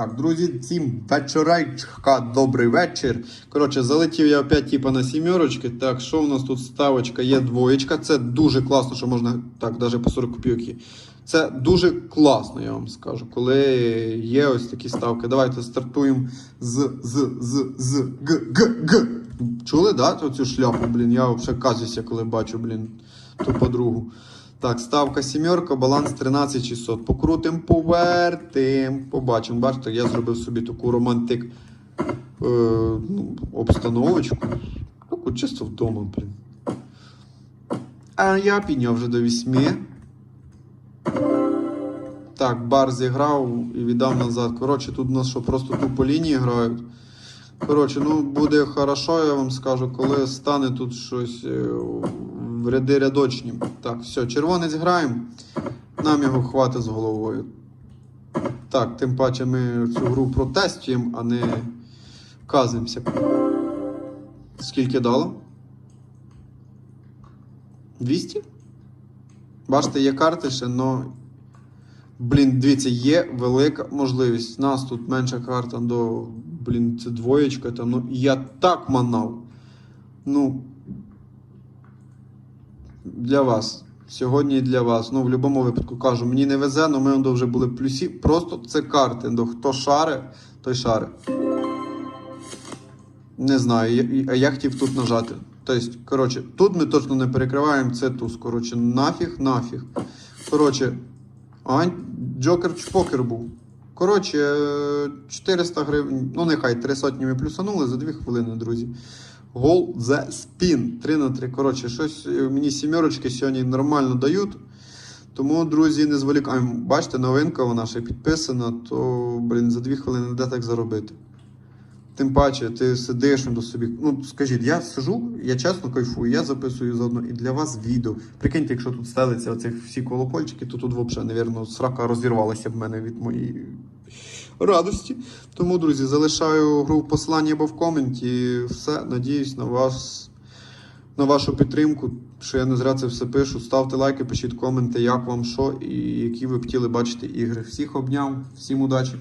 Так, друзі, всім вечорайчка, добрий вечір. Коротше, залетів я опять типа на сімерочки. Так, що у нас тут ставочка? Є двоєчка. Це дуже класно, що можна так, навіть по 40 копійок. Це дуже класно, я вам скажу, коли є ось такі ставки. Давайте стартуємо з з з з г г г. Чули, да? Оцю шляпу, блін. Я взагалі казуся, коли бачу, блін, ту подругу. Так, ставка сімерка, баланс 13600. Покрутим, повертим. Побачимо. Бачите, я зробив собі таку романтик е, ну, обстановочку. Таку чисто вдома, блін. А я підняв вже до 8. Так, бар зіграв і віддав назад. Коротше, тут у нас що просто тупо лінії грають. Коротше, ну буде хорошо, я вам скажу, коли стане тут щось е, в ряди рядочні. Так, все, червонець граємо. Нам його хватить з головою. Так, тим паче ми цю гру протестуємо, а не казуємося. Скільки дало? 200? Бачите, є карти ще, но. Блін, дивіться, є велика можливість. У нас тут менша карта до. Блін, це двоєчка там. Ну, я так манав. Ну. Для вас. Сьогодні для вас. Ну, в будь-якому випадку кажу, мені не везе, але ми вже були плюсі. Просто це карти. Ну, хто шаре, той шаре. Не знаю, я, а я хотів тут нажати. Тобто, коротше, тут ми точно не перекриваємо це туз. Коротше, нафіг, нафіг. Коротше, а Джокер чпокер був. Коротше, е, 400 гривень, ну нехай 3 сотні ми плюсанули за 2 хвилини, друзі. Гол за спін. 3 на 3. Коротше, щось е, мені сімерочки сьогодні нормально дають. Тому, друзі, не зволікаємо. Бачите, новинка вона ще підписана, то, блін, за 2 хвилини де так заробити. Тим паче, ти сидиш до собі. Ну, скажіть, я сижу, я чесно кайфую, я записую заодно і для вас відео. Прикиньте, якщо тут стелиться оцих всі колокольчики, то тут взагалі, навірно, срака розірвалася в мене від моєї радості. Тому, друзі, залишаю гру в посланні або в коменті. Все, надіюсь на вас, на вашу підтримку. Що я не зря це все пишу. Ставте лайки, пишіть коменти, як вам що і які ви б хотіли бачити ігри. Всіх обняв, всім удачі!